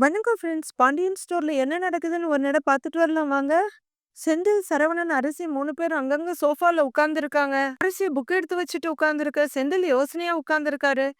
வணக்கம் ஃப்ரெண்ட்ஸ். பாண்டியன் ஸ்டோரில் என்ன நடக்குதுன்னு ஒரு நேரம் பார்த்துட்டு வரலாம் வாங்க. செந்தில், சரவணன், அரிசி மூணு பேரும் அங்கங்க சோஃபால உட்கார்ந்துருக்காங்க. அரிசி புக் எடுத்து வச்சுட்டு உட்கார்ந்துருக்க. செந்தில் யோசனையா உட்கார்ந்துருக்காரு.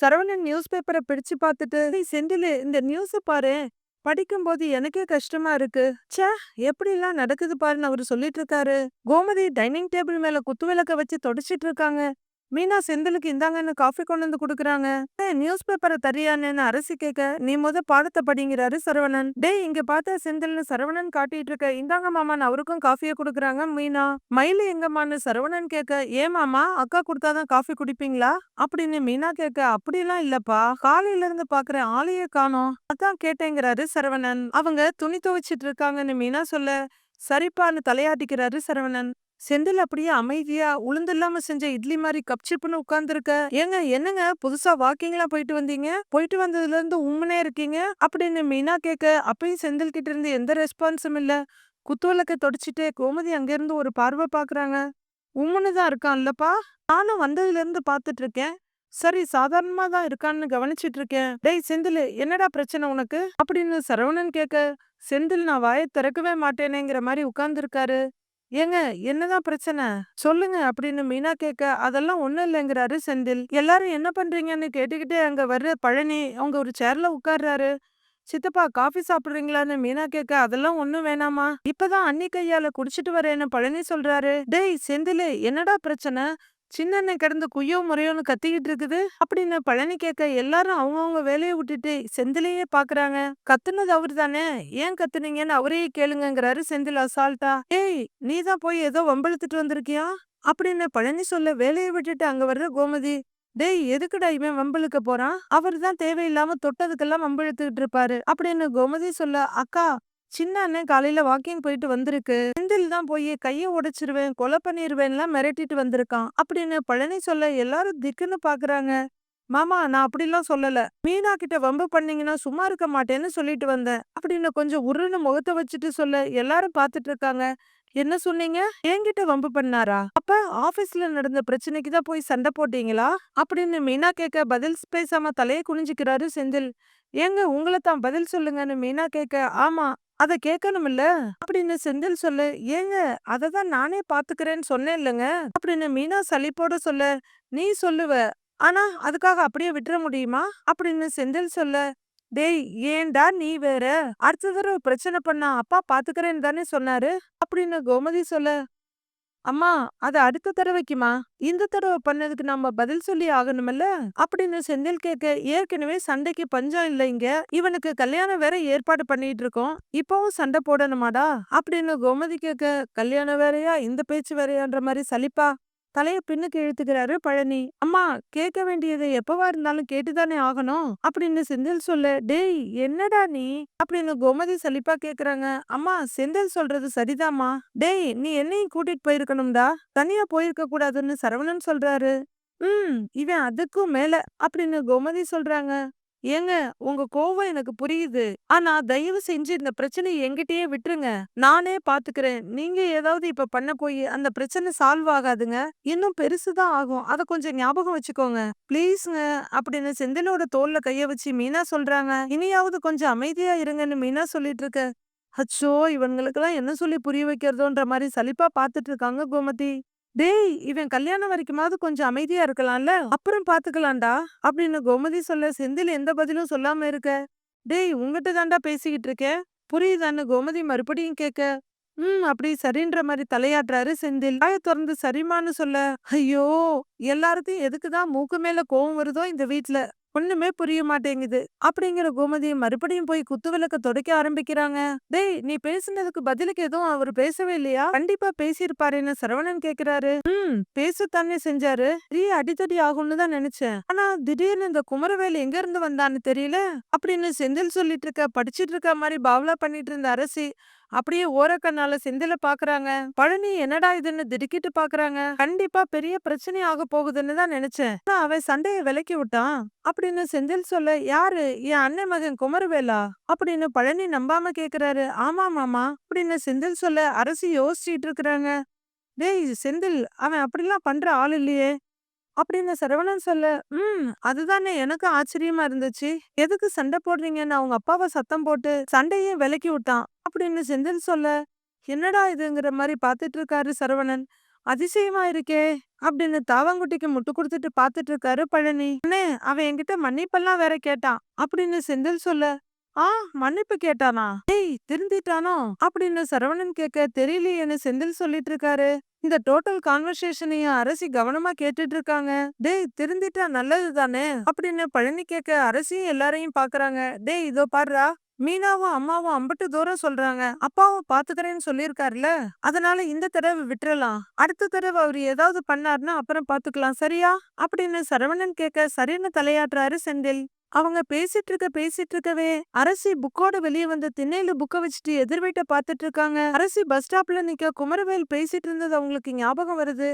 சரவணன் நியூஸ் பேப்பரை பிடிச்சு பார்த்துட்டு, செந்தில் இந்த நியூஸை பாரேன். படிக்கும்போது எனக்கே கஷ்டமா இருக்கு. ச்சே எப்படிலாம் நடக்குது பாருன்னு அவர் சொல்லிட்டு இருக்காரு. கோமதி டைனிங் டேபிள் மேல குத்து விளக்க வச்சு தொடச்சிட்டு இருக்காங்க. மீனா செந்திலுக்கு இந்தாங்கன்னு காஃபி கொண்டு வந்து கொடுக்குறாங்க நியூஸ் பேப்பரை தரியானேன்னு அரசி கேட்க, "நீ முத பாடத்தை படிங்கிறாரு சரவணன். டேய் இங்க பார்த்த செந்தில்னு சரவணன் காட்டிட்டு இருக்க. இந்தாங்க மாமான்னு அவருக்கும் காஃபியை கொடுக்குறாங்க மீனா. மயிலு எங்கம்மான்னு சரவணன் கேட்க, "ஏன் மாமா அக்கா கொடுத்தாதான் காஃபி குடிப்பீங்களா?" அப்படின்னு மீனா கேட்க, "அப்படிலாம் இல்லப்பா. காலையில இருந்து பாக்குற ஆளையே காணோம். அதான் கேட்டேங்கிறாரு சரவணன். அவங்க துணி துவைச்சிட்டு இருக்காங்கன்னு மீனா சொல்ல, சரிப்பான்னு தலையாட்டிக்கிறாரு சரவணன். செந்தில் அப்படியே அமைதியா உளுந்து இல்லாம செஞ்ச இட்லி மாதிரி கப்சிப்புன்னு உட்கார்ந்துருக்க. ஏங்க என்னங்க புதுசா வாக்கிங்லாம் போயிட்டு வந்தீங்க? போயிட்டு வந்ததுல இருந்து உம்மனே இருக்கீங்க அப்படின்னு மீனா கேட்க, அப்பயும் செந்தில் கிட்ட இருந்து எந்த ரெஸ்பான்ஸும் இல்ல. குத்துவிளக்க தொடச்சிட்டே கோமதி அங்கிருந்து ஒரு பார்வை பாக்குறாங்க உம்முன்னு தான் இருக்கான்லப்பா. நானும் வந்ததுல இருந்து பார்த்துட்டு இருக்கேன். சரி சாதாரணமா தான் இருக்கான்னு கவனிச்சிட்டு இருக்கேன். டேய் செந்திலு என்னடா பிரச்சனை உனக்கு? அப்படின்னு சரவணன் கேட்க, செந்தில் நான் வாயை திறக்கவே மாட்டேனேங்கிற மாதிரி உட்கார்ந்துருக்காரு. ஏங்க என்னதான் பிரச்சனை? சொல்லுங்க அப்படின்னு மீனா கேட்க, அதெல்லாம் ஒண்ணும் இல்லைங்கிறாரு செந்தில். எல்லாரும் என்ன பண்றீங்கன்னு கேட்டுக்கிட்டே அங்க வர்ற பழனி அவங்க ஒரு சேர்ல உட்கார்றாரு. சித்தப்பா காஃபி சாப்பிடுறீங்களான்னு மீனா கேட்க, அதெல்லாம் ஒண்ணும் வேணாமா. இப்பதான் அன்னி கையால குடிச்சிட்டு வரேன்னு பழனி சொல்றாரு. டேய் செந்திலு என்னடா பிரச்சனை? சின்ன அண்ணன் கிடந்து குய்யோ முறையோன்னு கத்திக்கிட்டு இருக்குது. அப்படின்னு பழனி கேட்க எல்லாரும் அவங்கவுங்க வேலையை விட்டுட்டு செந்திலையே பாக்குறாங்க. கத்துனது அவரு தானே ஏன் கத்துனீங்கன்னு அவரையே கேளுங்கிறாரு செந்தில் அசால்ட்டா. ஏய் நீ தான் போய் ஏதோ வம்பழுத்துட்டு வந்திருக்கியா? அப்படின்னு பழனி சொல்ல வேலையை விட்டுட்டு அங்க வர்ற கோமதி டேய் எதுக்குடா இவன் வம்பிழுக்க போறான்? அவர் தான் தேவையில்லாம தொட்டதுக்கெல்லாம் வம்பிழுத்துக்கிட்டு இருப்பாரு. அப்படின்னு கோமதி சொல்ல அக்கா சின்ன அண்ணன் காலையில வாக்கிங் போயிட்டு வந்திருக்கு. செந்தில் தான் போய் கையை உடைச்சிருவேன் கொலை பண்ணிருவேன்லாம் மிரட்டிட்டு வந்திருக்கான். அப்படின்னு பழனி சொல்ல எல்லாரும் திக்குன்னு பாக்குறாங்க. மாமா நான் அப்படிலாம் சொல்லல. மீனா கிட்ட வம்பு பண்ணீங்கன்னா சும்மா இருக்க மாட்டேன்னு சொல்லிட்டு வந்தேன். அப்படின்னு கொஞ்சம் உருன்னு முகத்தை வச்சுட்டு சொல்ல எல்லாரும் பாத்துட்டு இருக்காங்க. என்ன சொன்னீங்க? என்கிட்ட வம்பு பண்ணாரா? அப்ப ஆபீஸ்ல நடந்த பிரச்சனைக்கு தான் போய் சண்டை போட்டீங்களா? அப்படின்னு மீனா கேட்க பதில் பேசாம தலையை குனிஞ்சுக்கிறாரு செந்தில். ஏங்க உங்களை தான் பதில் சொல்லுங்கன்னு மீனா கேட்க ஆமா அதை கேட்கணும்ல அப்படின்னு செந்தில் சொல்லு ஏங்க அததான் நானே பாத்துக்கிறேன்னு சொன்னேன் இல்லைங்க அப்படின்னு மீனா சலிப்போட சொல்ல நீ சொல்லுவ ஆனா அதுக்காக அப்படியே விட்டுற முடியுமா? அப்படின்னு செந்தில் சொல்ல டேய் ஏன்டா நீ வேற? அடுத்த தடவை பிரச்சனை பண்ணா அப்பா பாத்துக்கிறேன்னு தானே சொன்னாரு? அப்படின்னு கோமதி சொல்ல அம்மா அது அடுத்த தடவைக்குமா? இந்த தடவை பண்ணதுக்கு நம்ம பதில் சொல்லி ஆகணும்ல அப்படின்னு செந்தில் கேட்க ஏற்கனவே சண்டைக்கு பஞ்சம் இல்ல இங்க. இவனுக்கு கல்யாணம் வேற ஏற்பாடு பண்ணிட்டு இருக்கோம் இப்பவும் சண்டை போடணுமாடா? அப்படின்னு கோமதி கேட்க கல்யாணம் வேறையா? இந்த பேச்சு வேறையான்ற மாதிரி சலிப்பா? தலைய பின்னுக்கு இழுத்துக்கிறாரு பழனி. அம்மா கேட்க வேண்டியதை எப்பவா இருந்தாலும் கேட்டுதானே ஆகணும்? அப்படின்னு செந்தில் சொல்ல டேய் என்னடா நீ? அப்படின்னு கோமதி சலிப்பா கேக்குறாங்க. அம்மா செந்தில் சொல்றது சரிதாம்மா. டேய் நீ என்னையும் கூட்டிட்டு போயிருக்கணும்டா. தனியா போயிருக்க கூடாதுன்னு சரவணன் சொல்றாரு. ம் இவன் அதுக்கும் மேல. அப்படின்னு கோமதி சொல்றாங்க. ஏங்க உங்க கோவம் எனக்கு புரியுது. ஆனா தயவு செஞ்சு இந்த பிரச்சனையை என்கிட்டயே விட்டுருங்க. நானே பாத்துக்கிறேன். நீங்க ஏதாவது இப்ப பண்ண போய் அந்த பிரச்சனை சால்வ் ஆகாதுங்க. இன்னும் பெருசுதான் ஆகும். அத கொஞ்சம் ஞாபகம் வச்சுக்கோங்க. ப்ளீஸ்ங்க அப்படின்னு செந்திலோட தோல்ல கைய வச்சு மீனா சொல்றாங்க. இனியாவது கொஞ்சம் அமைதியா இருங்கன்னு மீனா சொல்லிட்டு இருக்க அச்சோ இவங்களுக்கெல்லாம் என்ன சொல்லி புரிய வைக்கிறதோன்ற மாதிரி சலிப்பா பாத்துட்டு இருக்காங்க கோமதி. டேய் இவன் கல்யாணம் வரைக்குமாவது கொஞ்சம் அமைதியா இருக்கலாம்ல? அப்புறம் பாத்துக்கலாம்டா அப்படின்னு கோமதி சொல்ல செந்தில் எந்த பதிலும் சொல்லாம இருக்க. டேய் உங்ககிட்ட தாண்டா பேசிக்கிட்டு இருக்கேன். புரியுதான்னு கோமதி மறுபடியும் கேட்க ம் அப்படி சரின்ற மாதிரி தலையாடுறாரு செந்தில். வாய திறந்து சரிமான்னு சொல்ல ஐயோ எல்லாருக்கும் எதுக்குதான் மூக்கு மேல கோவம் வருதோ இந்த வீட்ல? ஒண்ணுமே புரிய மாட்டேங்குது. அப்படிங்கிற கோமதி மறுபடியும் போய் குத்து விளக்க துடைக்க ஆரம்பிக்கிறாங்க. டேய் நீ பேசுனதுக்கு பதிலுக்கு எதுவும் அவர் பேசவே இல்லையா? கண்டிப்பா பேசியிருப்பாருன்னு சரவணன் கேக்குறாரு. ம் பேசத்தானே செஞ்சாரு. பெரிய அடித்தடி ஆகும்னு தான் நினைச்சேன். ஆனா திடீர்னு இந்த குமரவேல் எங்க இருந்து வந்தான்னு தெரியல? அப்படின்னு செந்தில் சொல்லிட்டு இருக்க படிச்சிட்டு இருக்க மாதிரி பாவலா பண்ணிட்டு இருந்த அரசி. அப்படியே ஓரக்கண்ணால செந்தில பாக்குறாங்க. பழனி என்னடா இதுன்னு திடுக்கிட்டு பாக்குறாங்க. கண்டிப்பா பெரிய பிரச்சனை ஆக போகுதுன்னு தான் நினைச்சேன். ஆனா அவன் சண்டைய விலக்கி விட்டான். அப்படின்னு செந்தில் சொல்ல யாரு? என் அண்ணன் மகன் குமரவேலா? அப்படின்னு பழனி நம்பாம கேக்குறாரு. ஆமா மாமா. அப்படின்னு செந்தில் சொல்ல அரசு யோசிச்சுட்டு இருக்கிறாங்க. டேய் செந்தில் அவன் அப்படிலாம் பண்ற ஆள் இல்லையே. அப்படின்னு சரவணன் சொல்ல ம் அதுதானே எனக்கு ஆச்சரியமா இருந்துச்சு. எதுக்கு சண்டை போடுறீங்கன்னு அவங்க அப்பாவை சத்தம் போட்டு சண்டையும் விலக்கி விட்டான். அப்படின்னு செந்தில் சொல்ல என்னடா இதுங்கிற மாதிரி பார்த்துட்டு இருக்காரு சரவணன். அதிசயமா இருக்கே. அப்படின்னு தாவங்குட்டிக்கு முட்டு கொடுத்துட்டு பார்த்துட்டு இருக்காரு பழனி. அண்ணே அவன் என்கிட்ட மன்னிப்பெல்லாம் வேற கேட்டான். அப்படின்னு செந்தில் சொல்ல ஆ மன்னிப்பு கேட்டானா? டேய் திருந்திட்டானோ? அப்படின்னு சரவணன் கேட்க தெரியலையேன்னு செந்தில் சொல்லிட்டு இருக்காரு. இந்த டோட்டல் கான்வர்சேஷனையும் அரசி கவனமா கேட்டுட்டு இருக்காங்க டேய் திருந்திட்டா நல்லது தானே அப்படின்னு பழனி கேட்க அரசியும் எல்லாரையும் பாக்குறாங்க. டேய் இதோ பாடுறா மீனாவும் அம்மாவும் அம்பட்டு தூரம் சொல்றாங்க. அப்பாவும் பாத்துக்கிறேன்னு சொல்லியிருக்காருல அதனால இந்த தடவை விட்டுறலாம். அடுத்த தடவை அவர் ஏதாவது பண்ணாருன்னா அப்புறம் பாத்துக்கலாம் சரியா? அப்படின்னு சரவணன் கேட்க சரின்னு தலையாட்டுறாரு செந்தில். அவங்க பேசிட்டு இருக்க பேசிட்டு இருக்கவே அரசி புக்கோட வெளியே வந்த திண்ணையில புக்க வச்சுட்டு எதிர் வீட்டை பாத்துட்டு இருக்காங்க. அரசி பஸ் ஸ்டாப்ல நிக்க குமரவேல் பேசிட்டு இருந்தது அவங்களுக்கு ஞாபகம் வருது.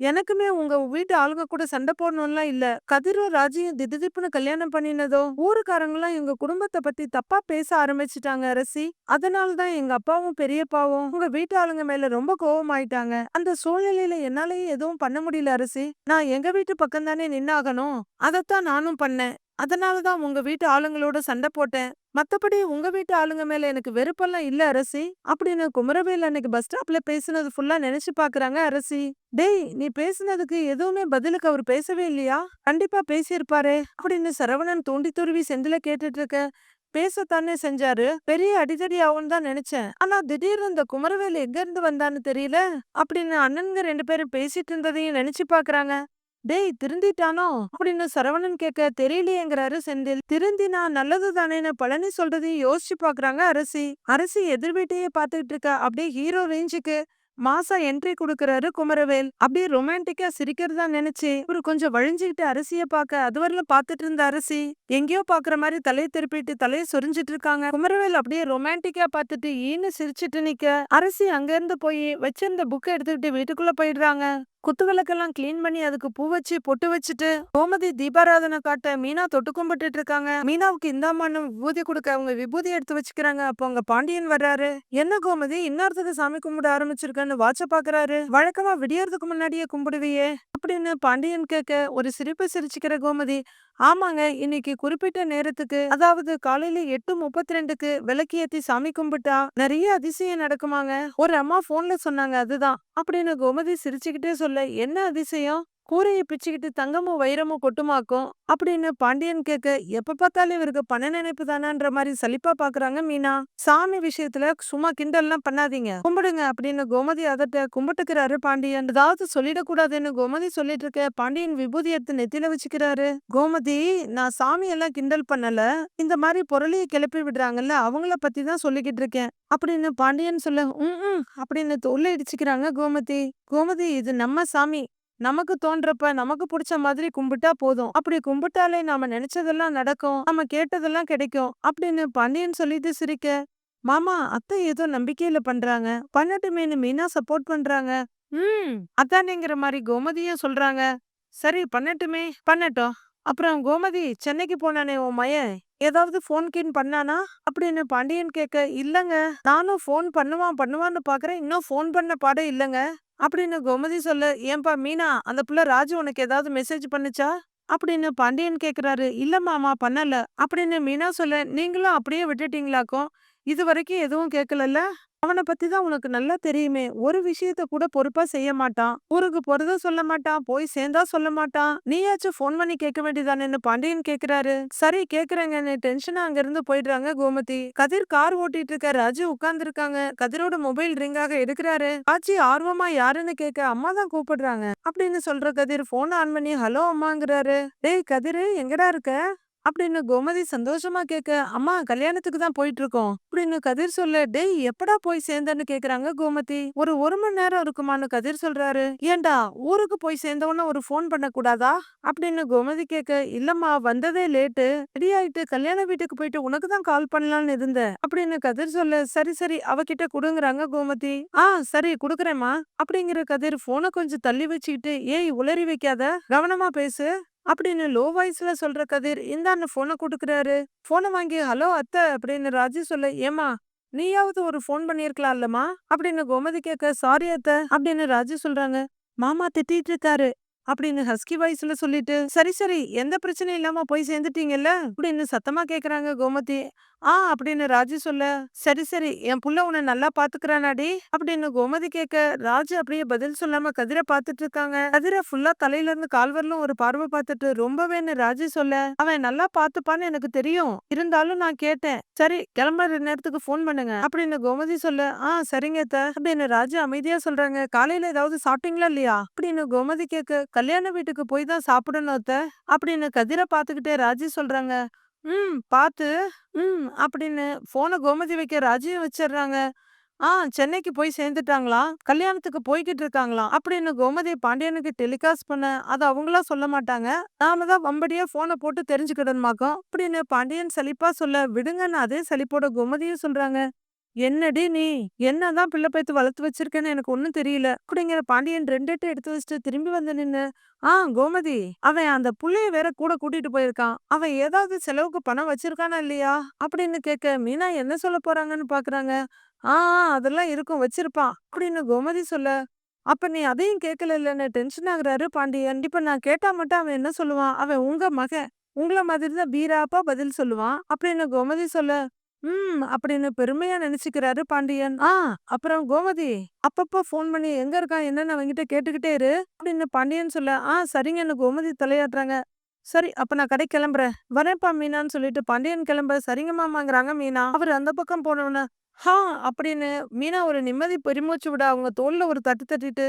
எனக்குமே உங்க வீட்டு ஆளுங்க கூட சண்டை போடணும்லாம் இல்ல. கதிரோ ராஜியும் திடுதிப்புன்னு கல்யாணம் பண்ணினதோ ஊருக்காரங்களாம் எங்க குடும்பத்தை பத்தி தப்பா பேச ஆரம்பிச்சிட்டாங்க அரசி. அதனாலதான் எங்க அப்பாவும் பெரியப்பாவும் உங்க வீட்டு ஆளுங்க மேல ரொம்ப கோவமாயிட்டாங்க. அந்த சூழ்நிலையில என்னாலயே எதுவும் பண்ண முடியல அரசி. நான் எங்க வீட்டு பக்கம் தானே நின்னாகணும்? அதத்தான் நானும் பண்ணேன். அதனாலதான் உங்க வீட்டு ஆளுங்களோட சண்டை போட்டேன். மத்தபடி உங்க வீட்டு ஆளுங்க மேல எனக்கு வெறுப்பெல்லாம் இல்ல அரசி. அப்படின்னு குமரவேல் அன்னைக்கு பஸ் ஸ்டாப்ல பேசுனது ஃபுல்லா நினைச்சு பாக்குறாங்க அரசி. டேய் நீ பேசுனதுக்கு எதுவுமே பதிலுக்கு அவர் பேசவே இல்லையா? கண்டிப்பா பேசியிருப்பாரே அப்படின்னு சரவணன் தூண்டி துருவி செந்தில கேட்டுட்டு இருக்க. பேசத்தானே செஞ்சாரு. பெரிய அடிதடி ஆகும் தான் நினைச்சேன். ஆனா திடீர்னு இந்த குமரவேல் எங்க இருந்து வந்தான்னு தெரியல அப்படின்னு அண்ணனுங்க ரெண்டு பேரும் பேசிட்டு இருந்ததையும் நினைச்சு பாக்குறாங்க. டேய் திருந்திட்டானோ? அப்படின்னு சரவணன் கேட்க தெரியலையேங்கிறாரு செந்தில். திருந்தினா நல்லது தானேன்னு பழனி சொல்றதையும் யோசிச்சு பாக்குறாங்க அரசி. அரசி எதிர் வீட்டையே பாத்துக்கிட்டு இருக்கா. அப்படியே ஹீரோ ரேஞ்சுக்கு மாசா என்ட்ரி குடுக்கறாரு குமரவேல். அப்படியே ரொமான்டிக்கா சிரிக்கிறதா நினைச்சு இவரு கொஞ்சம் வழிஞ்சுக்கிட்டு அரிசிய பாக்க அதுவரையில பாத்துட்டு இருந்த அரிசி. எங்கேயோ பாக்குற மாதிரி தலையை திருப்பிட்டு தலையை சொரிஞ்சிட்டு இருக்காங்க. குமரவேல் அப்படியே ரொமான்டிக்கா பாத்துட்டு ஈன்னு சிரிச்சிட்டு நிக்க. அரிசி அங்க இருந்து போய் வச்சிருந்த புக்கை எடுத்துக்கிட்டு வீட்டுக்குள்ள போயிடுறாங்க. குத்து விளக்கெல்லாம் கிளீன் பண்ணி அதுக்கு பூ வச்சு பொட்டு வச்சுட்டு கோமதி தீபாராதனை காட்ட மீனா தொட்டு கும்பிட்டுட்டு இருக்காங்க மீனாவுக்கு இந்தாமான்னு விபூதி கொடுக்க அவங்க விபூதி எடுத்து வச்சுக்கிறாங்க. அப்போ அங்க பாண்டியன் வர்றாரு. என்ன கோமதி இன்னொருத்தருக்கு சாமி கும்பிட ஆரம்பிச்சிருக்கன்னு வாட்ச பாக்குறாரு. வழக்கமா விடியறதுக்கு முன்னாடியே கும்பிடுவியே அப்படின்னு பாண்டியன் கேட்க ஒரு சிரிப்பு சிரிச்சுக்கிற கோமதி ஆமாங்க. இன்னைக்கு குறிப்பிட்ட நேரத்துக்கு அதாவது காலையில எட்டு முப்பத்தி ரெண்டுக்கு விளக்கு ஏத்தி சாமி கும்பிட்டா நிறைய அதிசயம் நடக்குமாங்க. ஒரு அம்மா போன்ல சொன்னாங்க அதுதான். அப்படின்னு கோமதி சிரிச்சுக்கிட்டே சொல்ல என்ன அதிசயம்? கூரையை பிச்சுக்கிட்டு தங்கமும் வைரமும் கொட்டுமாக்கும்? அப்படின்னு பாண்டியன் கேட்க எப்ப பார்த்தாலும் இவருக்கு பண நினைப்பு தானான்ற மாதிரி சலிப்பா பாக்குறாங்க மீனா. சாமி விஷயத்துல சும்மா கிண்டல்லாம் பண்ணாதீங்க. கும்பிடுங்க அப்படின்னு கோமதி அதட்ட கும்பிட்டுக்கிறாரு பாண்டியன். ஏதாவது சொல்லிடக்கூடாதுன்னு கோமதி சொல்லிட்டு இருக்க பாண்டியன் விபூதி எடுத்து நெத்தில வச்சுக்கிறாரு. கோமதி நான் சாமி எல்லாம் கிண்டல் பண்ணல. இந்த மாதிரி பொருளையை கிளப்பி விடுறாங்கல்ல அவங்கள பத்தி தான் சொல்லிக்கிட்டு இருக்கேன். அப்படின்னு பாண்டியன் சொல்ல உம் அப்படின்னு தொல்லை இடிச்சுக்கிறாங்க கோமதி. கோமதி இது நம்ம சாமி. நமக்கு தோன்றப்ப நமக்கு பிடிச்ச மாதிரி கும்பிட்டா போதும். அப்படி கும்பிட்டாலே நாம நினைச்சதெல்லாம் நடக்கும். நம்ம கேட்டதெல்லாம் கிடைக்கும். அப்படின்னு பாண்டியன் சொல்லிட்டு சிரிக்க மாமா அத்தை ஏதோ நம்பிக்கையில பண்றாங்க. பண்ணட்டுமேனு மீனா சப்போர்ட் பண்றாங்க. ம் அத்தானேங்கிற மாதிரி கோமதியும் சொல்றாங்க. சரி பண்ணட்டுமே பண்ணட்டும். அப்புறம் கோமதி சென்னைக்கு போனானே உன் மயன் ஏதாவது ஃபோன் கீன் பண்ணானா? அப்படின்னு பாண்டியன் கேட்க இல்லங்க. நானும் ஃபோன் பண்ணுவான் பண்ணுவான்னு பாக்குறேன். இன்னும் ஃபோன் பண்ண பாடம் இல்லங்க. அப்படின்னு கோமதி சொல்ல ஏன்பா மீனா அந்த புள்ள ராஜு உனக்கு ஏதாவது மெசேஜ் பண்ணுச்சா? அப்படின்னு பாண்டியன் கேக்குறாரு. இல்ல மாமா பண்ணல. அப்படின்னு மீனா சொல்ல நீங்களும் அப்படியே விட்டுட்டீங்களாக்கும்? இது வரைக்கும் எதுவும் கேட்கலல்ல அவனை பத்தி தான் உனக்கு நல்லா தெரியுமே. ஒரு விஷயத்த கூட பொறுப்பா செய்ய மாட்டான். ஊருக்கு போறத சொல்ல மாட்டான். போய் சேர்ந்தா சொல்ல மாட்டான். நீயாச்சும் ஃபோன் பண்ணி கேட்க வேண்டியதானேன்னு பாண்டியன் கேக்குறாரு சரி கேக்குறேங்கன்னு டென்ஷனா அங்க இருந்து போயிடுறாங்க கோமதி. கதிர் கார் ஓட்டிட்டு இருக்க ராஜு உட்கார்ந்து இருக்காங்க கதிரோட மொபைல் ரிங்காக எடுக்கிறாரு. ஆச்சி ஆர்வமா யாருன்னு கேட்க அம்மா தான் கூப்பிடுறாங்க. அப்படின்னு சொல்ற கதிர் போன் ஆன் பண்ணி ஹலோ அம்மாங்கிறாரு. டேய் கதிர் எங்கடா இருக்க? அப்படின்னு கோமதி சந்தோஷமா கேட்க அம்மா கல்யாணத்துக்கு தான் போயிட்டு இருக்கோம் அப்படின்னு கதிர் சொல்ல டேய் எப்படா போய் சேர்ந்தன்னு கேக்குறாங்க கோமதி. ஒரு ஒரு மணி நேரம் இருக்குமான்னு கதிர் சொல்றாரு. ஏண்டா ஊருக்கு போய் சேர்ந்தவன ஒரு ஃபோன் பண்ண கூடாதா அப்படின்னு கோமதி கேட்க இல்லம்மா வந்ததே லேட்டு. ரெடி ஆயிட்டு கல்யாண வீட்டுக்கு போயிட்டு உனக்கு தான் கால் பண்ணலாம்னு இருந்தேன். அப்படின்னு கதிர் சொல்ல சரி சரி அவகிட்ட குடுங்குறாங்க கோமதி. ஆ சரி குடுக்கறேம்மா. அப்படிங்கிற கதிர் போனை கொஞ்சம் தள்ளி வச்சுக்கிட்டு ஏய் உளறி வைக்காத. கவனமா பேசு. அப்படின்னு லோ வாய்ஸ்ல சொல்ற கதிர் இந்தான்னு போனை கொடுக்குறாரு. போனை வாங்கி ஹலோ அத்தை அப்படின்னு ராஜி சொல்ல ஏமா நீயாவது ஒரு ஃபோன் பண்ணியிருக்கலாம் இல்லம்மா அப்படின்னு கோமதி கேட்க சாரி அத்தை அப்படின்னு ராஜி சொல்றாங்க. மாமா திட்டிட்டு இருக்காரு அப்படின்னு ஹஸ்கி வாய்ஸ்ல சொல்லிட்டு சரி சரி எந்த பிரச்சனையும் இல்லாம போய் சேர்ந்துட்டீங்கல்ல அப்படின்னு சத்தமா கேக்குறாங்க கோமதி. ஆ அப்படின்னு ராஜு சொல்ல சரி சரி என் புள்ள உன்னை நல்லா பாத்துக்கிறானாடி அப்படின்னு கோமதி கேட்க ராஜு அப்படியே பதில் சொல்லாம கதிரை பாத்துட்டு இருக்காங்க கதிரை ஃபுல்லா தலையில இருந்து கால்வரலும் ஒரு பார்வை பார்த்துட்டு ரொம்பவேன்னு ராஜு சொல்ல அவன் நல்லா பாத்துப்பான்னு எனக்கு தெரியும். இருந்தாலும் நான் கேட்டேன். சரி கிளம்புற நேரத்துக்கு ஃபோன் பண்ணுங்க அப்படின்னு கோமதி சொல்ல ஆ சரிங்க த அப்படின்னு ராஜு அமைதியா சொல்றாங்க காலையில ஏதாவது சாப்பிட்டீங்களா இல்லையா? அப்படின்னு கோமதி கேட்க கல்யாண வீட்டுக்கு போய் தான் சாப்பிடணும் அத்தை அப்படின்னு கதிரை பாத்துக்கிட்டே ராஜு சொல்றாங்க ம் பாத்து ம் அப்படின்னு ஃபோனை கோமதி வைக்க ராஜியும் வச்சிடுறாங்க ஆ சென்னைக்கு போய் சேர்ந்துட்டாங்களா? கல்யாணத்துக்கு போய்கிட்டு இருக்காங்களாம் அப்படின்னு கோமதி பாண்டியனுக்கு டெலிகாஸ்ட் பண்ண அதை அவங்களா சொல்ல மாட்டாங்க. நாம தான் வம்படியா ஃபோனை போட்டு தெரிஞ்சுக்கிடணுமாக்கோம் அப்படின்னு பாண்டியன் சலிப்பா சொல்ல விடுங்கன்னு அதே சலிப்போட கோமதியும் சொல்றாங்க. என்னடி நீ? என்னதான் பிள்ளை பேத்து வளர்த்து வச்சிருக்கேன்னு எனக்கு ஒன்னும் தெரியல. அப்படிங்கிற பாண்டியன் ரெண்டெட்டு எடுத்து வச்சுட்டு திரும்பி வந்து நின்னு ஆ கோமதி அவன் அந்த புள்ளைய வேற கூட கூட்டிட்டு போயிருக்கான். அவன் ஏதாவது செலவுக்கு பணம் வச்சிருக்கானா இல்லையா? அப்படின்னு கேட்க மீனா என்ன சொல்ல போறாங்கன்னு பாக்குறாங்க? ஆ ஆ, அதெல்லாம் இருக்கும் வச்சிருப்பான். அப்படின்னு கோமதி சொல்ல அப்ப நீ அதையும் கேட்கல இல்லன்னு டென்ஷன் ஆகுறாரு பாண்டியன். இப்ப நான் கேட்டா மட்டும் அவன் என்ன சொல்லுவான்? அவன் உங்க மகன். உங்கள மாதிரி தான் வீராப்பா பதில் சொல்லுவான். அப்படின்னு கோமதி சொல்ல ம் அப்படின்னு பெருமையா நினைச்சுக்கிறாரு பாண்டியன். ஆ அப்புறம் கோமதி அப்பப்ப ஃபோன் பண்ணி எங்க இருக்கான் என்னன்னு அவங்கிட்ட கேட்டுக்கிட்டே இரு அப்படின்னு பாண்டியன் சொல்ல ஆ சரிங்கன்னு கோமதி தலையாட்டுறாங்க. சரி அப்ப நான் கடை கிளம்புறேன். வரேன்ப்பா மீனான்னு சொல்லிட்டு பாண்டியன் கிளம்ப சரிங்க மாமாங்கிறாங்க மீனா. அவர் அந்த பக்கம் போனவன ஹா அப்படின்னு மீனா ஒரு நிம்மதி பெருமூச்சு விட அவங்க தோல்ல ஒரு தட்டு தட்டிட்டு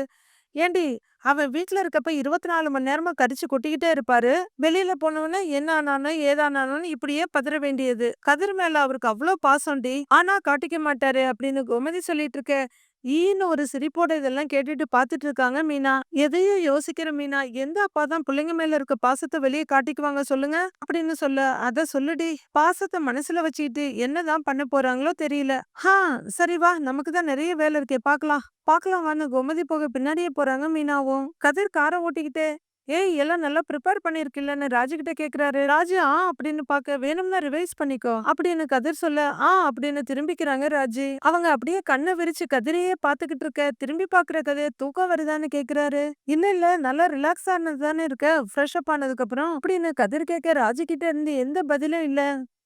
ஏண்டி அவன் வீட்ல இருக்கப்ப இருபத்தி நாலு மணி நேரமா கடிச்சு கொட்டிக்கிட்டே இருப்பாரு. வெளியில போனவன என்ன ஆனானோ ஏதானானோன்னு இப்படியே பதற வேண்டியது. கதிர் மேல அவருக்கு அவ்வளோ பாசம்டி. ஆனா காட்டிக்க மாட்டாரு அப்படின்னு கோமதி சொல்லிட்டு இருக்க. ஈன்னு ஒரு சிரிப்போட இதெல்லாம் கேட்டுட்டு பாத்துட்டு இருக்காங்க மீனா. எதையோ யோசிக்கிற மீனா எந்த அப்பா தான் பிள்ளைங்க மேல இருக்க பாசத்தை வெளியே காட்டிக்குவாங்க சொல்லுங்க? அப்படின்னு சொல்ல அத சொல்லுடி பாசத்தை மனசுல வச்சுக்கிட்டு என்னதான் பண்ண போறாங்களோ தெரியல. ஹா சரி வா நமக்கு தான் நிறைய வேலை இருக்கே பாக்கலாம். பாக்கலாம் வான்னு கோமதி போக பின்னாடியே போறாங்க மீனாவும். கதிர் காரை ஓட்டிக்கிட்டே ஏய் எல்லாம் நல்லா ப்ரிப்பேர் பண்ணிருக்கில்லன்னு ராஜு கிட்ட கேக்குறாரு. ராஜு ஆ அப்படின்னு பாக்க வேணும்னா ரிவைஸ் பண்ணிக்கோ. அப்படின்னு கதிர் சொல்ல ஆ அப்படின்னு திரும்பிக்கிறாங்க ராஜு. அவங்க அப்படியே கண்ணை விரிச்சு கதிரையே பாத்துக்கிட்டு இருக்க திரும்பி பாக்குற கதைய தூக்கம் வருதான்னு கேக்குறாரு. இல்ல இல்ல நல்லா ரிலாக்ஸ் ஆனது தானே இருக்க ஃப்ரெஷ் அப் ஆனதுக்கு அப்புறம் அப்படின்னு கதிர் கேட்க ராஜு கிட்ட இருந்து எந்த பதிலும் இல்ல.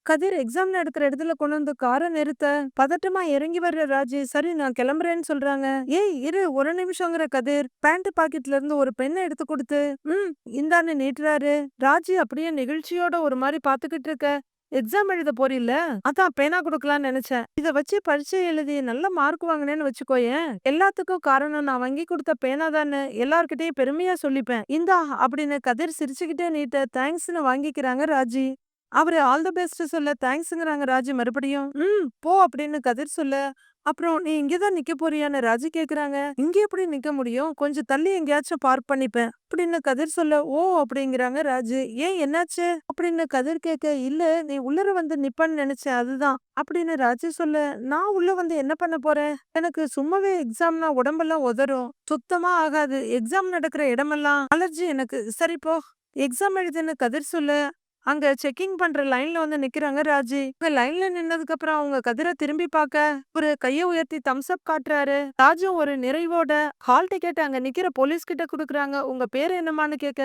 கதிர் எக்ஸாம் நடக்கிற இடத்துல கொண்டு வந்து காரை நிறுத்த பதட்டமா இறங்கி வர்ற ராஜு சரி நான் கிளம்புறேன்னு சொல்றாங்க. ஏய் இரு ஒரு நிமிஷங்கிற கதிர் பேண்ட் பாக்கெட்ல இருந்து ஒரு பெண்ணை எடுத்து கொடுத்து ம் இந்தான்னு நீட்டுறாரு. ராஜு அப்படியே நெகிழ்ச்சியோட ஒரு மாதிரி பாத்துக்கிட்டு இருக்க. எக்ஸாம் எழுத போறீல்ல? அதான் பேனா கொடுக்கலாம்னு நினைச்சேன். இத வச்சு பரீட்சை எழுதி நல்ல மார்க் வாங்கினேன்னு வச்சுக்கோயேன். எல்லாத்துக்கும் காரணம் நான் வாங்கி கொடுத்த பேனா தானே எல்லார்கிட்டயும் பெருமையா சொல்லிப்பேன். இந்தா அப்படின்னு கதிர் சிரிச்சுக்கிட்டே நீட்ட தேங்க்ஸ்னு வாங்கிக்கிறாங்க ராஜி. அவரு ஆல் தி பெஸ்ட் சொல்ல தேங்க்ஸுங்கிறாங்க ராஜு. மறுபடியும் ம் போ அப்படின்னு கதிர் சொல்ல. அப்புறம் நீ இங்கேதான் நிக்க போறியான்னு ராஜு கேக்குறாங்க. இங்க எப்படி நிக்க முடியும்? கொஞ்சம் தள்ளி எங்கேயாச்சும் பார்க் பண்ணிப்பேன் அப்படின்னு கதிர் சொல்ல ஓ அப்படிங்கிறாங்க ராஜு. ஏன் என்னாச்சு? அப்படின்னு கதிர் கேட்க இல்ல நீ உள்ளர வந்து நிப்பன்னு நினைச்சேன் அதுதான் அப்படின்னு ராஜு சொல்ல நான் உள்ள வந்து என்ன பண்ண போறேன்? எனக்கு சும்மாவே எக்ஸாம்னா உடம்பெல்லாம் உதறும். சுத்தமா ஆகாது. எக்ஸாம் நடக்கிற இடமெல்லாம் அலர்ஜி எனக்கு. சரி போ. எக்ஸாம் எழுதுன்னு கதிர் சொல்ல. அங்க செக்கிங் பண்ற லைன்ல வந்து நிக்கிறாங்க ராஜி. இவங்க லைன்ல நின்னதுக்கு அப்புறம் அவங்க கதிரை திரும்பி பார்க்க ஒரு கைய உயர்த்தி தம்ஸ் அப் காட்டுறாரு. ராஜும் ஒரு நிறைவோட ஹால் டிக்கெட் அங்க நிக்கிற போலீஸ் கிட்ட குடுக்குறாங்க. உங்க பேர் என்னமான்னு கேட்க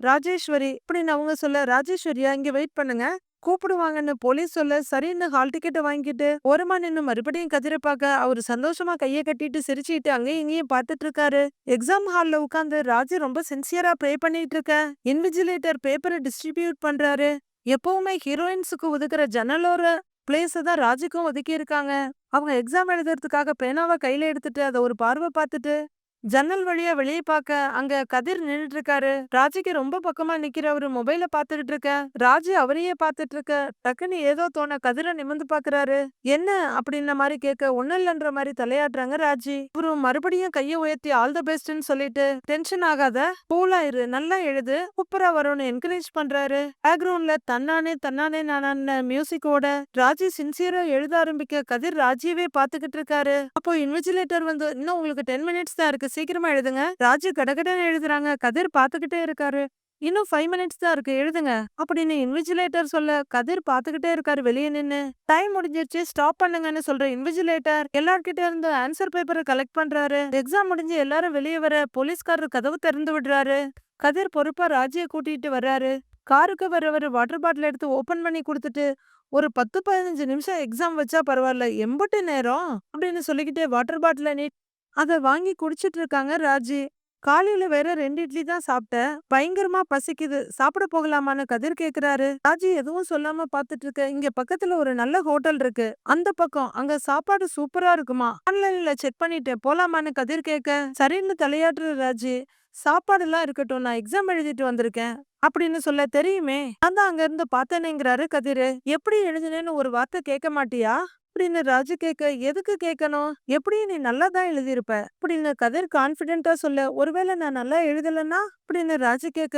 ராஜேஸ்வரி அப்படின்னு அவங்க சொல்ல ராஜேஸ்வரியா இங்க வெயிட் பண்ணுங்க. கூப்பிடுவாங்கன்னு போலீஸ் சொல்ல சரின்னு ஹால் டிக்கெட்டை வாங்கிட்டு ஓரமா நின்னு மறுபடியும் கதிரை பார்க்க அவரு சந்தோஷமா கைய கட்டிட்டு சிரிச்சுட்டு அங்கேயும் இங்கேயும் பார்த்துட்டு இருக்காரு எக்ஸாம் ஹால்ல உட்காந்து ராஜு ரொம்ப சின்சியரா ப்ரே பண்ணிட்டு இருக்க இன்விஜிலேட்டர் பேப்பரை டிஸ்ட்ரிபியூட் பண்றாரு. எப்பவுமே ஹீரோயின்ஸுக்கு ஒதுக்குற ஜன்னலோர பிளேஸ தான் ராஜுக்கும் ஒதுக்கி இருக்காங்க அவங்க எக்ஸாம் எழுதுறதுக்காக பேனாவை கையில எடுத்துட்டு அதை ஒரு பார்வை பார்த்துட்டு ஜன்னல் வழியா வெளியே பார்க்க அங்க கதிர் நின்றுட்டு இருக்காரு ராஜுக்கு ரொம்ப பக்கமா நிக்கிறவரு மொபைல பாத்துக்கிட்டு இருக்க ராஜு அவரையே பாத்துட்டு இருக்க டக்குன்னு ஏதோ தோண கதிரை நிமிந்து பாக்குறாரு. என்ன? அப்படின்ன மாதிரி கேட்க ஒண்ணு இல்லன்ற மாதிரி தலையாடுறாங்க ராஜி. அப்புறம் மறுபடியும் கையை உயர்த்தி ஆல் த பெஸ்ட்னு சொல்லிட்டு டென்ஷன் ஆகாத கூலா இரு நல்லா எழுது சூப்பரா வரும்னு என்கரேஜ் பண்றாரு. பேக்ரவுண்ட்ல தன்னானே தன்னானே நானான மியூசிக்கோட ராஜி சின்சியரா எழுத ஆரம்பிக்க கதிர் ராஜியவே பாத்துக்கிட்டு இருக்காரு அப்போ இன்விஜிலேட்டர் வந்து இன்னும் உங்களுக்கு டென் மினிட்ஸ் தான் இருக்கு சீக்கிரமா எழுதுங்க. ராஜு கடகடன்னு எழுதுறாங்க. கதிர் பாத்துக்கிட்டே இருக்காரு. இன்னும் ஃபைவ் மினிட்ஸ் தான் இருக்கு. எழுதுங்க. அப்படின்னு இன்விஜிலேட்டர் சொல்ல கதிர் பாத்துக்கிட்டே இருக்காரு வெளியே நின்னு. டைம் முடிஞ்சிருச்சு. ஸ்டாப் பண்ணுங்கன்னு சொல்ற இன்விஜிலேட்டர் எல்லார்கிட்ட இருந்து ஆன்சர் பேப்பரை கலெக்ட் பண்றாரு. எக்ஸாம் முடிஞ்சு எல்லாரும் வெளியே வர போலீஸ்காரர் கதவு திறந்து விடுறாரு. கதிர் பொறுப்பா ராஜிய கூட்டிட்டு வர்றாரு. காருக்கு வரவர் வாட்டர் பாட்டில் எடுத்து ஓபன் பண்ணி கொடுத்துட்டு ஒரு பத்து பதினஞ்சு நிமிஷம் எக்ஸாம் வச்சா பரவாயில்ல. எம்பட்டு நேரம்? அப்படின்னு சொல்லிக்கிட்டே வாட்டர் பாட்டில நீட் அதை வாங்கி குடிச்சிட்டு இருக்காங்க ராஜி. காலையில வேற ரெண்டு இட்லி தான் சாப்பிட்டேன். பயங்கரமா பசிக்குது. சாப்பிட போகலாமான்னு கதிர் கேக்குறாரு. ராஜி எதுவும் சொல்லாம பாத்துட்டு இருக்க. இங்க பக்கத்துல ஒரு நல்ல ஹோட்டல் இருக்கு. அந்த பக்கம். அங்க சாப்பாடு சூப்பரா இருக்குமா? ஆன்லைன்ல செக் பண்ணிட்டு போலாமான்னு கதிர் கேட்க சரின்னு தலையாட்டுற ராஜி. சாப்பாடுலாம் இருக்கட்டும். நான் எக்ஸாம் எழுதிட்டு வந்திருக்கேன். அப்படின்னு சொல்ல தெரியுமே. நான் தான் அங்க இருந்து பார்த்தேனேங்கிறாரு கதிரு. எப்படி எழுதினேன்னு ஒரு வார்த்தை கேட்க மாட்டியா? அப்படின்னு ராஜு கேட்க எதுக்கு கேட்கணும் எப்படியும் நீ நல்லா தான் எழுதியிருப்ப? அப்படின்னு கதிர் கான்பிடென்டா சொல்ல ஒருவேளை நான் நல்லா எழுதலன்னா? அப்படின்னு ராஜு கேட்க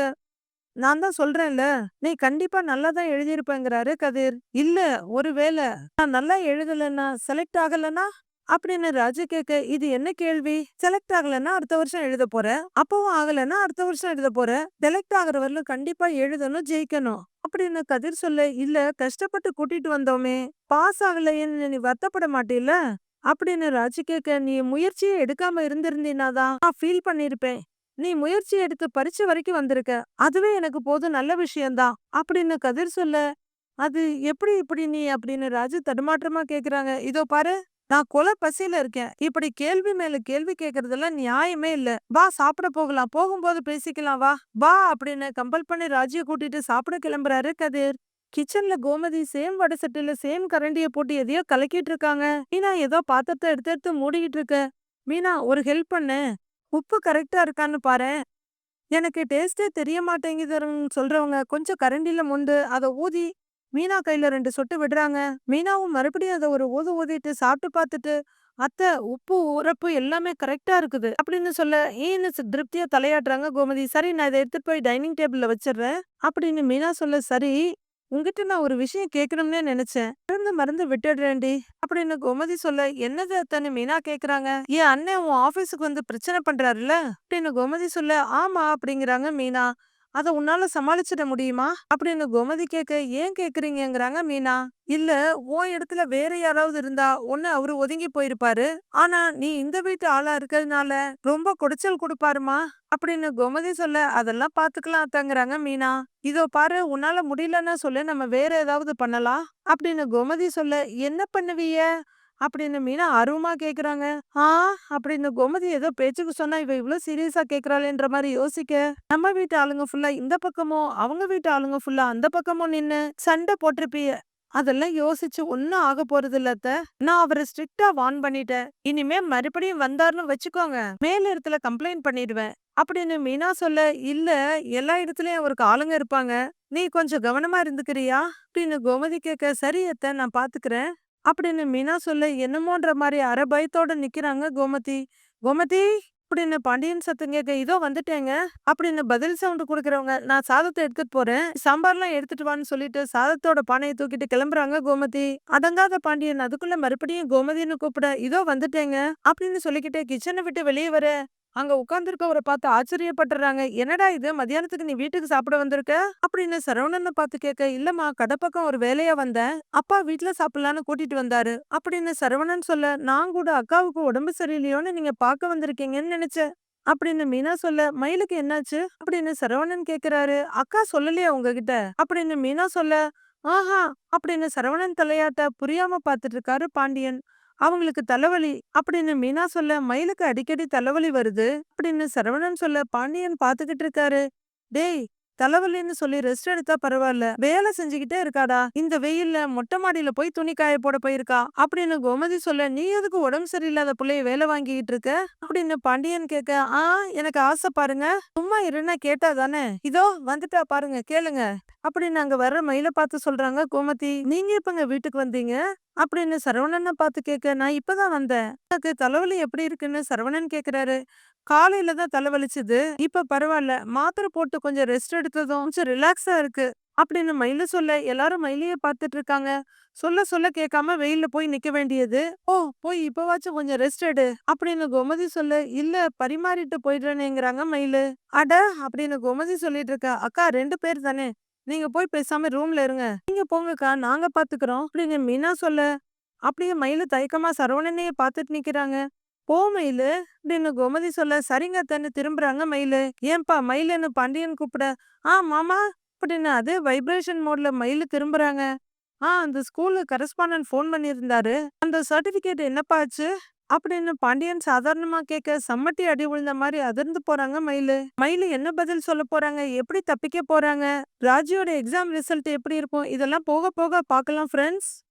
நான் தான் சொல்றேன்ல நீ கண்டிப்பா நல்லா தான் எழுதியிருப்பேங்கிறாரு கதிர். இல்ல ஒருவேளை நான் நல்லா எழுதலன்னா செலக்ட் ஆகலன்னா? அப்படின்னு ராஜு கேட்க இது என்ன கேள்வி? செலக்ட் ஆகலன்னா அடுத்த வருஷம் எழுத போற? அப்பவும் ஆகலன்னா அடுத்த வருஷம் எழுத போற? செலக்ட் ஆகுற வரலும் கண்டிப்பா எழுதணும் ஜெயிக்கணும். அப்படின்னு கதிர் சொல்ல இல்ல கஷ்டப்பட்டு கூட்டிட்டு வந்தோமே. பாஸ் ஆகலைன்னு நீ வருத்தப்பட மாட்டீல்ல? அப்படின்னு ராஜு கேட்க நீ முயற்சியே எடுக்காம இருந்திருந்தீனாதான் நான் ஃபீல் பண்ணிருப்பேன். நீ முயற்சி எடுத்து பறிச்ச வரைக்கும் வந்திருக்க. அதுவே எனக்கு போதும் நல்ல விஷயம்தான். அப்படின்னு கதிர் சொல்ல அது எப்படி இப்படி நீ? அப்படின்னு ராஜு தடுமாற்றமா கேக்குறாங்க இதோ பாரு. நான் கொலை பசியில இருக்கேன். இப்படி கேள்வி மேல கேள்வி கேக்குறதெல்லாம் நியாயமே இல்ல. வா சாப்பிட போகலாம். போகும்போது பேசிக்கலாம். வா வா அப்படின்னு கம்பல் பண்ணி ராஜிய கூட்டிட்டு சாப்பிட கிளம்புறாரு கதிர். கிச்சன்ல கோமதி சேம் வடை சட்டில சேம் கரண்டிய போட்டு எதையோ கலக்கிட்டு இருக்காங்க. மீனா ஏதோ பாத்திரத்தை எடுத்து எடுத்து மூடிக்கிட்டு இருக்க. மீனா ஒரு ஹெல்ப் பண்ணு. உப்பு கரெக்டா இருக்கான்னு பாரு. எனக்கு டேஸ்டே தெரிய மாட்டேங்குதுன்னு சொல்றவங்க கொஞ்சம் கரண்டில முண்டு அதை ஊதி மீனா கையில ரெண்டு சொட்டு விடுறாங்க. மீனாவும் மறுபடியும் அதை ஒரு ஊது ஊதிட்டு சாப்பிட்டு பார்த்துட்டு அத்தை உப்பு உரப்பு எல்லாமே கரெக்டா இருக்குது அப்படின்னு சொல்ல ஏன்னு திருப்தியா தலையாடுறாங்க கோமதி? சரி நான் இதை எடுத்துட்டு போய் டைனிங் டேபிள்ல வச்சிடுறேன் அப்படின்னு மீனா சொல்ல சரி உங்ககிட்ட நான் ஒரு விஷயம் கேட்கணும்னே நினைச்சேன். மறந்து மறந்து விட்டுடுறேன்டி அப்படின்னு கோமதி சொல்ல என்னது அத்தனை மீனா கேக்குறாங்க என் அண்ணன் உன் ஆபீஸுக்கு வந்து பிரச்சனை பண்றாருல்ல அப்படின்னு கோமதி சொல்ல ஆமா அப்படிங்கிறாங்க மீனா. அதை உன்னால சமாளிச்சிட முடியுமா? அப்படின்னு கோமதி கேட்க ஏன் கேக்குறீங்கிறாங்க மீனா. இல்ல உன் இடத்துல வேற யாராவது இருந்தா ஒன்னு அவரு ஒதுங்கி போயிருப்பாரு. ஆனா நீ இந்த வீட்டு ஆளா இருக்கிறதுனால ரொம்ப குடைச்சல் கொடுப்பாருமா? அப்படின்னு கோமதி சொல்ல அதெல்லாம் பாத்துக்கலாம் அத்தங்கிறாங்க மீனா. இதோ பாரு உன்னால முடியலன்னா சொல்லு நம்ம வேற ஏதாவது பண்ணலாம். அப்படின்னு கோமதி சொல்ல என்ன பண்ணுவிய அப்படின்னு மீனா ஆர்வமா கேக்குறாங்க. ஆ? அப்படின்னு கோமதி ஏதோ பேச்சுக்கு சொன்னா இவ இவ்வளவு சீரியஸா கேக்குறாளேன்ற மாதிரி யோசிக்க. நம்ம வீட்டு ஆளுங்க ஃபுல்லா இந்த பக்கமும் அவங்க வீட்டு ஆளுங்க ஃபுல்லா அந்த பக்கமும் நின்னு சண்டை போட்டிருப்பிய. அதெல்லாம் யோசிச்சு ஒன்னும் ஆக போறது இல்லத்த நான் அவரை ஸ்ட்ரிக்டா வார்ன் பண்ணிட்டேன். இனிமே மறுபடியும் வந்தாருன்னு வச்சுக்கோங்க. மேல இடத்துல கம்ப்ளைண்ட் பண்ணிடுவேன். அப்படின்னு மீனா சொல்ல இல்ல எல்லா இடத்துலயும் அவருக்கு ஆளுங்க இருப்பாங்க. நீ கொஞ்சம் கவனமா இருந்துக்கிறியா? அப்படின்னு கோமதி கேட்க சரியத்த நான் பாத்துக்கிறேன். அப்படின்னு மீனா சொல்ல. என்னமோன்ற மாதிரி அரை பயத்தோட நிக்கிறாங்க கோமதி. கோமதி அப்படின்னு பாண்டியன் சத்தம் கேட்க இதோ வந்துட்டேங்க அப்படின்னு பதில் சவுண்ட் கொடுக்குறவங்க நான் சாதத்தை எடுத்துட்டு போறேன். சாம்பார்லாம் எடுத்துட்டு வான்னு சொல்லிட்டு சாதத்தோட பானையை தூக்கிட்டு கிளம்புறாங்க கோமதி. அடங்காத பாண்டியன் அதுக்குள்ள மறுபடியும் கோமதின்னு கூப்பிட இதோ வந்துட்டேங்க அப்படின்னு சொல்லிக்கிட்டே கிச்சனை விட்டு வெளியே வர அங்க உட்கார்ந்துருக்கவரை பார்த்து ஆச்சரியப்பட்டுறாங்க. என்னடா இது? மத்தியானத்துக்கு நீ வீட்டுக்கு சாப்பிட வந்திருக்க? அப்படின்னு சரவணனை பார்த்து கேட்க இல்லம்மா கடை பக்கம் ஒரு வேலையா வந்தேன். அப்பா வீட்டுல சாப்பிடலான்னு கூட்டிட்டு வந்தாரு. அப்படின்னு சரவணன் சொல்ல நான் கூட அக்காவுக்கு உடம்பு சரியில்லையோன்னு நீங்க பார்க்க வந்திருக்கீங்கன்னு நினைச்சேன். அப்படின்னு மீனா சொல்ல மயிலுக்கு என்னாச்சு? அப்படின்னு சரவணன் கேக்குறாரு அக்கா சொல்லலையா உங்ககிட்ட? அப்படின்னு மீனா சொல்ல ஆஹா அப்படின்னு சரவணன் தலையாட்ட புரியாம பாத்துட்டு இருக்காரு பாண்டியன். அவங்களுக்கு தலைவலி அப்படின்னு மீனா சொல்ல மயிலுக்கு அடிக்கடி தலைவலி வருது? அப்படின்னு சரவணன் சொல்ல பாண்டியன் பாத்துக்கிட்டு இருக்காரு. டேய் தலைவலின்னு சொல்லி ரெஸ்ட் எடுத்தா பரவாயில்ல வேலை செஞ்சுக்கிட்டே இருக்காடா. இந்த வெயில்ல மொட்டை மாடியில போய் துணி காய போட போயிருக்கா. அப்படின்னு கோமதி சொல்ல நீ எதுக்கு உடம்பு சரியில்லாத பிள்ளைய வேலை வாங்கிட்டு இருக்க? அப்படின்னு பாண்டியன் கேட்க ஆ எனக்கு ஆசை பாருங்க. சும்மா இருன்னா கேட்டா தானே. இதோ வந்துட்டா பாருங்க கேளுங்க. அப்படின்னு அங்க வர்ற மயில பார்த்து சொல்றாங்க கோமதி. நீங்க எப்பங்க வீட்டுக்கு வந்தீங்க? அப்படின்னு சரவணனை பார்த்து கேட்க நான் இப்பதான் வந்தேன். எனக்கு தலைவலி எப்படி இருக்குன்னு சரவணன் கேக்குறாரு. காலையில தான் தலைவலிச்சுது. இப்ப பரவாயில்ல மாத்திரை போட்டு கொஞ்சம் ரெஸ்ட் எடுத்ததும் கொஞ்சம் ரிலாக்ஸா இருக்கு. அப்படின்னு மயில சொல்ல எல்லாரும் மயிலையே பார்த்துட்டு இருக்காங்க சொல்ல சொல்ல கேட்காம வெயில்ல போய் நிக்க வேண்டியது. ஓ போய் இப்பவாச்சும் கொஞ்சம் ரெஸ்ட் எடு அப்படின்னு கோமதி சொல்ல இல்ல பரிமாறிட்டு போயிடுறேனேங்கிறாங்க மயிலு. அட அப்படின்னு கோமதி சொல்லிட்டு இருக்கா அக்கா ரெண்டு பேர் தானே. நீங்க போய் பேசாம ரூம்ல இருங்க. நீங்க போங்கக்கா நாங்க பாத்துக்கிறோம். அப்படின்னு மீனா சொல்ல அப்படியே மயில தயக்கமா சரவணனையே பார்த்துட்டு நிக்கிறாங்க. போ மயிலு. அப்படின்னு கோமதி சொல்ல சரிங்க தன்னு திரும்புறாங்க மயிலு. ஏன்பா மயிலுன்னு பாண்டியன் கூப்பிட ஆ மாமா அப்படின்னு அதே வைப்ரேஷன் மோட்ல மயிலு திரும்புறாங்க. ஆ அந்த ஸ்கூலு கரஸ்பாண்டன்ட் ஃபோன் பண்ணியிருந்தாரு. அந்த சர்டிபிகேட் என்னப்பா ஆச்சு? அப்படின்னு பாண்டியன் சாதாரணமா கேட்க சம்மட்டி அடி விழுந்த மாதிரி அதிர்ந்து போறாங்க மயிலு. மயிலு என்ன பதில் சொல்ல போறாங்க? எப்படி தப்பிக்க போறாங்க? ராஜியோட எக்ஸாம் ரிசல்ட் எப்படி இருக்கும்? இதெல்லாம் போக போக பார்க்கலாம் ஃப்ரெண்ட்ஸ்